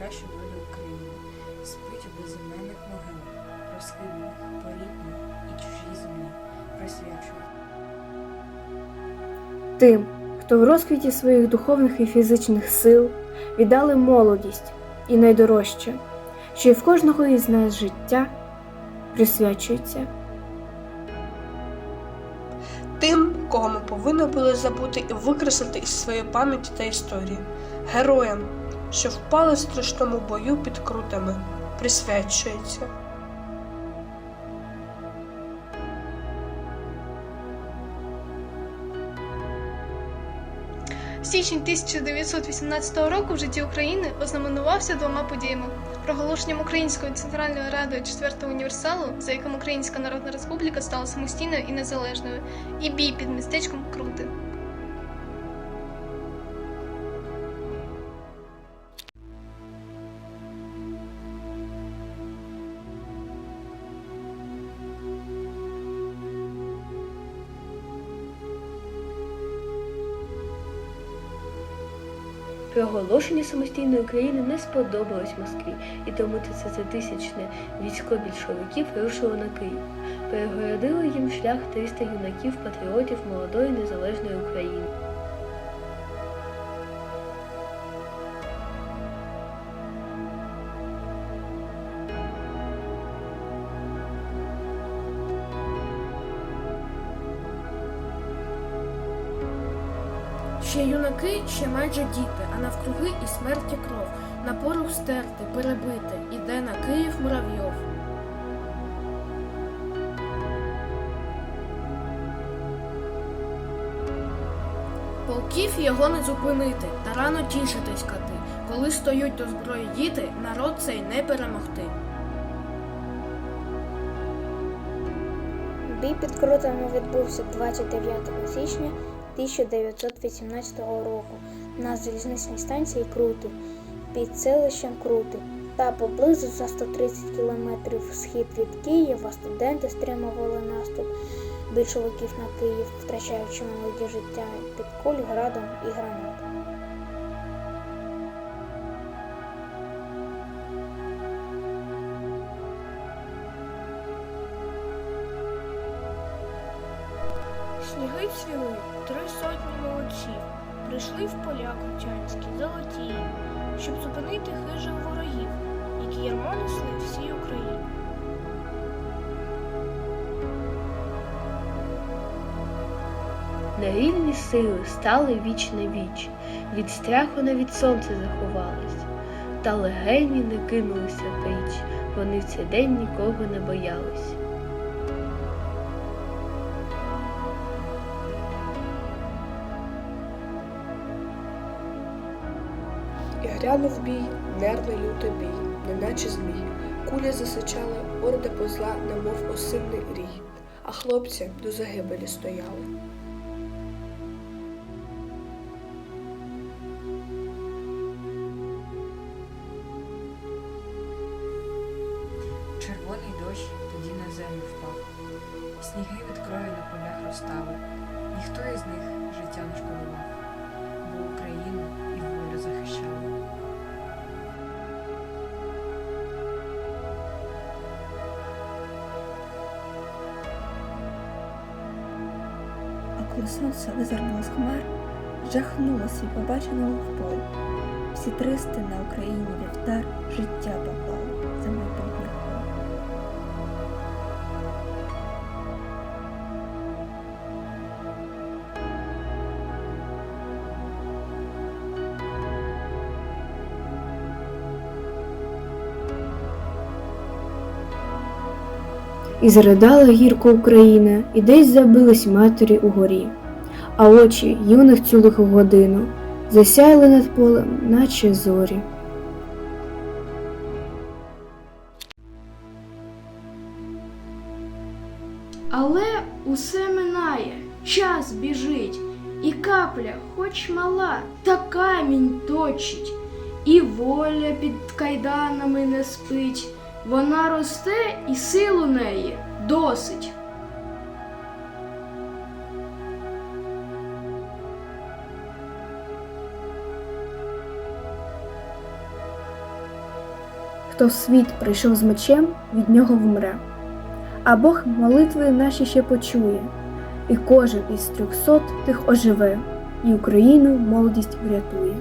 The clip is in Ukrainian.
найкращу долю України, спить у безіменних могилах, розкиданих по рідній і чужій землі, присвячує. Тим, хто в розквіті своїх духовних і фізичних сил віддали молодість і найдорожче, що й в кожного із нас життя присвячується. Тим, кого ми повинні були забути і викреслити із своєї пам'яті та історії, героям, що впали в страшному бою під крутами, присвячується. Січень 1918 року в житті України ознаменувався двома подіями: проголошенням Українською центральною радою четвертого універсалу, за яким Українська Народна Республіка стала самостійною і незалежною, і бій під містечком Крути. Проголошення самостійної України не сподобалось Москві, і тому 30-тисячне військо більшовиків рушило на Київ. Перегородили їм шлях 300 юнаків-патріотів молодої незалежної України. Ще юнаки, ще майже діти, а навкруги і смерті кров. На порох стерти, перебити, іде на Київ муравйов. Полків його не зупинити, та рано тішитись кати. Коли стоють до зброї діти, народ цей не перемогти. Бій під Крутами відбувся 29 січня 1918 року. На залізничній станції Крути під селищем Крути та поблизу за 130 кілометрів схід від Києва студенти стримували наступ більшовиків на Київ, втрачаючи молоді життя під куль, градом і гранат. Сніги цвіли, три сотні молодців, прийшли в поля крутянські, золоті, щоб зупинити хижих ворогів, які ярмо несли всій Україні. Нерівні сили стали віч на віч, від страху навіть сонце заховалось, та легені не кинулися в річ, вони в цей день нікого не боялись. І глянув бій, нервний лютий бій, неначе змій. Куля засичала, орда позла, немов осинний рій, а хлопці до загибелі стояли. Червоний дощ тоді на землю впав. Сніги від крові на полях розтали. Ніхто із них життя не шкодував, бо Україну і волю захищали. Сонце визирнуло з хмар, жахнулося і побаченого в полі. Всі тристи на Україні вівтар життя поклали І заридала гірко Україна, і десь забились матері у горі, а очі юних цю лиху годину засяяли над полем, наче зорі. Але усе минає, час біжить, і капля, хоч мала, та камінь точить, і воля під кайданами не спить. Вона росте і сил у неї досить. Хто в світ прийшов з мечем, від нього вмре. А Бог молитви наші ще почує, і кожен із трьохсот тих оживе, і Україну молодість врятує.